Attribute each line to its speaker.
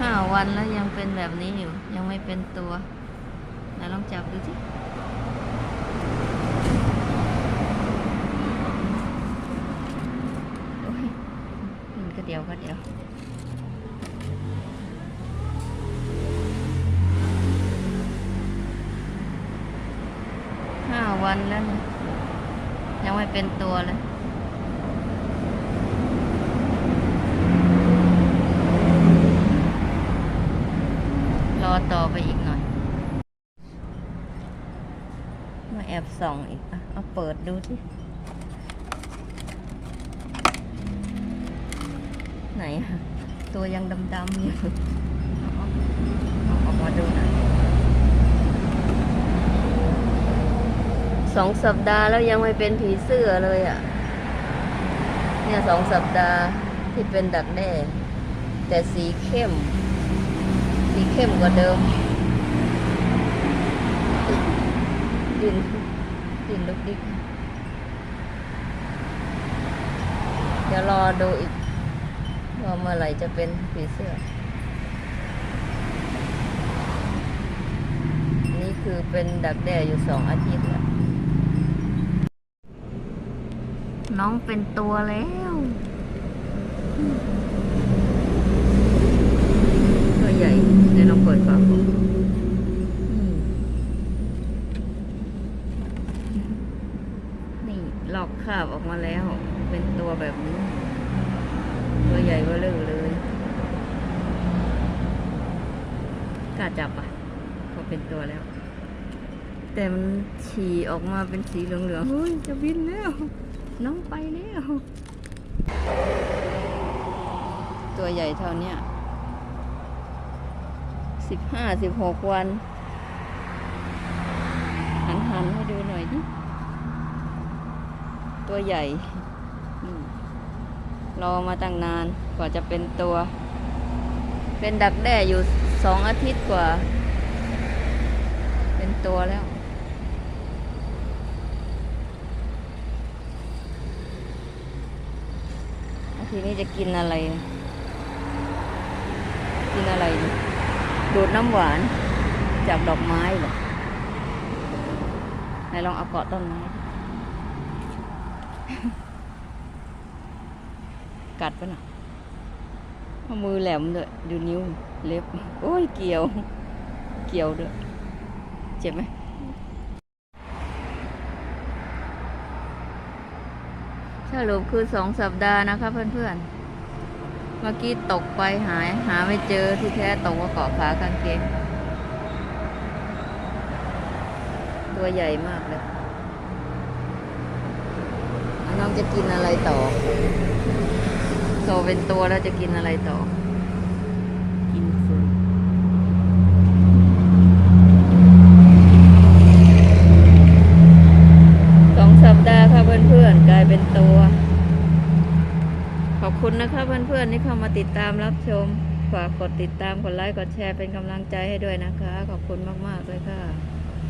Speaker 1: ห้าวันแล้วยังเป็นแบบนี้อยู่ ยังไม่เป็นตัวไหนลองจับดูสิโอ้ยมันก็เดียวก็เดียวห้าวันแล้วนะยังไม่เป็นตัวเลย รอต่อไปอีกหน่อย มา แอบส่องอีกเอาเปิดดูสิไหนอะตัวยังดำๆอยู่เอาออกมาดูน่อยสองสัปดาห์แล้วยังไม่เป็นผีเสื้อเลยอะ เนี่ยสองสัปดาห์ที่เป็นดักแด้แต่สีเข้ม สีเข้มกว่าเดิม ดินดินลุกดิกเดี๋ยวรอดูอีกว่าเมื่อไหร่จะเป็นผีเสื้อ นี่คือเป็นดักแด้อยู่สองอาทิตย์แล้ว น้องเป็นตัวแล้วตัวใหญ่เดี๋ยวลองเปิดฝาก่อนอืมนี่ลอก คาบออกมาแล้ว เป็นตัวแบบนี้ ตัวใหญ่เบ้อเร่อเลยกล้าจับอะก็เป็นตัวแล้ว แต่มันฉี่ออกมาเป็นสีเหลืองๆเฮ้ยจะบินแล้ว น้องไปแล้ว ตัวใหญ่เท่านี้สิบห้าสิบหกวัน หันหันให้ดูหน่อยดิ ตัวใหญ่รอมาตั้งนานกว่าจะเป็นตัว เป็นดักแด้อยู่สองอาทิตย์กว่า เป็นตัวแล้วทีนี้จะกินอะไร กินอะไร ดูดน้ำหวานจากดอกไม้เหรอไหนลองเอาเกาะต้นไม้ กัดปะนะมือแหลมด้วยดูนิ้วเล็บ โอ้ยเกี่ยว เกี่ยวด้วยเจ็บไหมสรุปคือสองสัปดาห์นะคะเพื่อนๆ เมื่อกี้ตกไปหาย หาไม่เจอที่แท้ตกว่าเกาะขากางเกง ตัวใหญ่มากเลยน้องจะกินอะไรต่อ ตเป็นตัวแล้วจะกินอะไรต่อ กินฟืนสองสัปดาห์ค่ะเพื่อนๆ กลายเป็นตัว ขอบคุณนะคะเพื่อนๆที่เข้ามาติดตามรับชม ฝากกดติดตาม กดไลค์ กดแชร์เป็นกำลังใจให้ด้วยนะคะ ขอบคุณมากๆเลยค่ะ